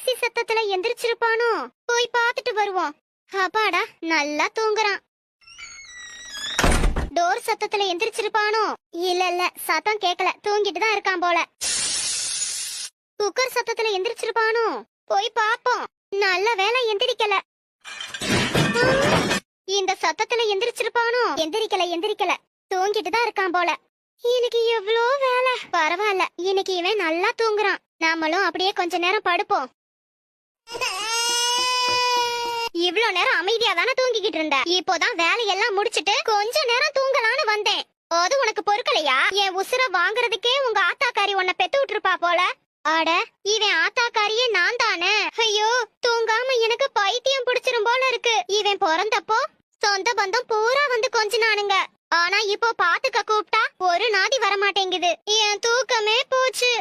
Mixie சத்தத்துல எந்திரிச்சிருப்பானோ? போய் பார்த்துட்டு வருவோம். அப்பாடா நல்லா தூங்குறான். டோர் சத்தத்துல எந்திரிச்சிருப்பானோ? இல்ல இல்ல சத்தம் கேக்கல. தூங்கிட்டு தான் இருக்கான் போல. குக்கர் சத்தத்துல எந்திரிச்சிருப்பானோ? போய் பாப்போம் நல்ல வேலை எந்திரிக்கல. இந்த சத்தத்துல எந்திரிச்சிருப்பானோ? எந்திரிக்கல எந்திரிக்கல. தூங்கிட்டு தான் இருக்கான் போல. இன்னைக்கு எவ்வளோ வேலை? பரவாயில்ல. இன்னைக்கு இவன் நல்லா தூங்குறான். நாமளும் அப்படியே கொஞ்ச நேரம் படுப்போம். இவ்வளவு நேரம் அமைதியா தானே தூங்கிக்கிட்டு இருந்த? இப்போதான் வேலையெல்லாம் முடிச்சிட்டு கொஞ்ச நேரம் தூங்கலான்னு வந்தேன். அது உனக்கு பொறுக்கலையா? என் உசுர வாங்குறதுக்கே உங்க ஆத்தாக்காரி உன்னை பெத்து விட்டுருப்பா போல. அட இவன் ஆத்தாக்காரியே நான் தானே? ஐயோ தூங்காம எனக்கு பைத்தியம் பிடிச்சிரும் போல இருக்கு. இவன் பிறந்தப்போ சொந்த பந்தம் பூரா வந்து கொஞ்சினானுங்க. ஆனா இப்போ பாத்துக்க கூப்பிட்டா ஒரு நாதி வர மாட்டேங்குது என் தூக்கமே போச்சு.